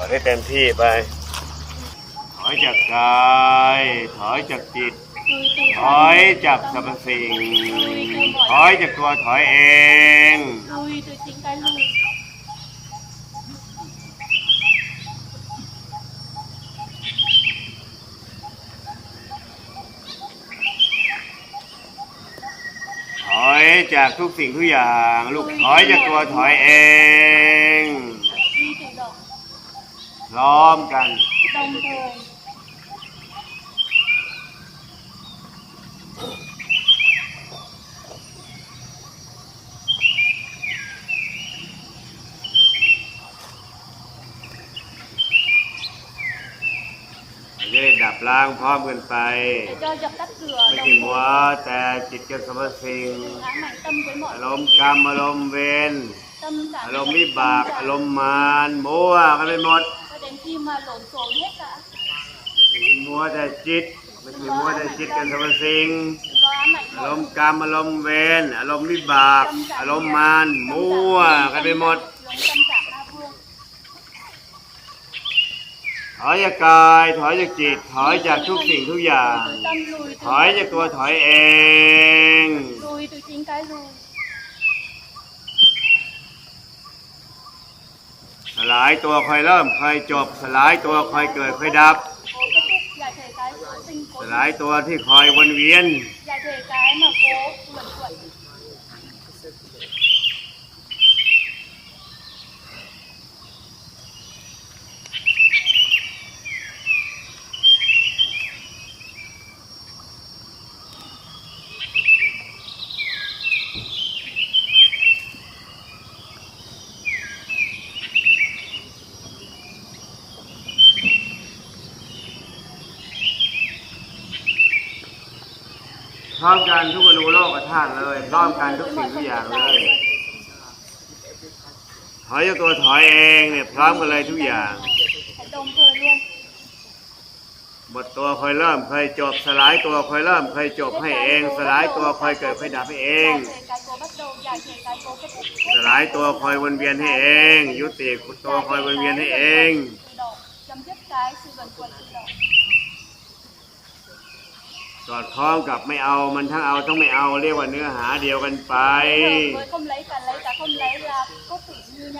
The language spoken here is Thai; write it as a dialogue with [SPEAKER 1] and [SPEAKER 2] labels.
[SPEAKER 1] อดให้เต็มที่ไป ถอยจากกาย ถอยจากจิต ถอยจากสรรพสิ่ง ถอยจากตัวถอยเอง
[SPEAKER 2] Lùi từ chính cái lùi
[SPEAKER 1] ถอยจากทุกสิ่งทุกอย่าง ลูกถอยจากตัวถอยเอง พร้อมกัน
[SPEAKER 2] Đồng thời
[SPEAKER 1] จะได้ดับล้างพร้อมกันไป
[SPEAKER 2] Để cho dập tắt lửa
[SPEAKER 1] ไม่
[SPEAKER 2] đồng
[SPEAKER 1] ใช่มัว
[SPEAKER 2] thời
[SPEAKER 1] แต่จิตกับสรรพสิ่ง
[SPEAKER 2] Đừng ám ảnh tâm với
[SPEAKER 1] อา
[SPEAKER 2] mọi
[SPEAKER 1] รมณ์กรรมอารมณ์เวร
[SPEAKER 2] tâm cả
[SPEAKER 1] อารมณ์วิบาก อารมณ์มารมัวกันไปหมด
[SPEAKER 2] Cho đến khi mà lộn xộn hết cả
[SPEAKER 1] ไม่ใช่มัวแต่จิตไม่ใช่มัวแต่จิตกับสรรพสิ่ง
[SPEAKER 2] Đừng có ám ảnh
[SPEAKER 1] อารม
[SPEAKER 2] mọi
[SPEAKER 1] ณ์กรรมอารมณ์เวรอารมณ์วิบาก อารมณ์มารมัวกันไปหมด
[SPEAKER 2] Giống tâm trạng đa phương
[SPEAKER 1] ถอยจากกายถอยจากจิต ถอยจากทุกสิ่งทุกอย่าง
[SPEAKER 2] Từ tâm lùi
[SPEAKER 1] ถอย
[SPEAKER 2] từ
[SPEAKER 1] จากตัวถอยเอง
[SPEAKER 2] lùi từ chính cái lùi
[SPEAKER 1] สล ลายตัวคอยเริ่มคอยจบ สลายตัวคอยเกิดคอยดับ สลายตัวที่คอยวนเวียน
[SPEAKER 2] อย่าเทใจมาโกเหมือนสวย
[SPEAKER 1] พร้อมกันทุกอนุโลกธาตุเลย พร้อมกันทุกสิ่งทุกอย่างเลย ถอยตัวถอยเองเนี่ยพร้อมกันเลยทุกอย่างหมดตัวคอยเริ่มคอยจบสลายตัวคอยเริ่มคอยจบให้เอง สลายตัวคอยเกิดคอยดับให้เอง สลายตัวคอยวนเวียนให้เอง ยุติตัวคอยวนเวียนให้เอง สอดคล้องกับไม่เอามันทั้งเอาทั้งไม่เอาเรียกว่าเนื้อหาเดียวกันไป
[SPEAKER 2] rồi không lấy cả lấy cả không lấy là có tự như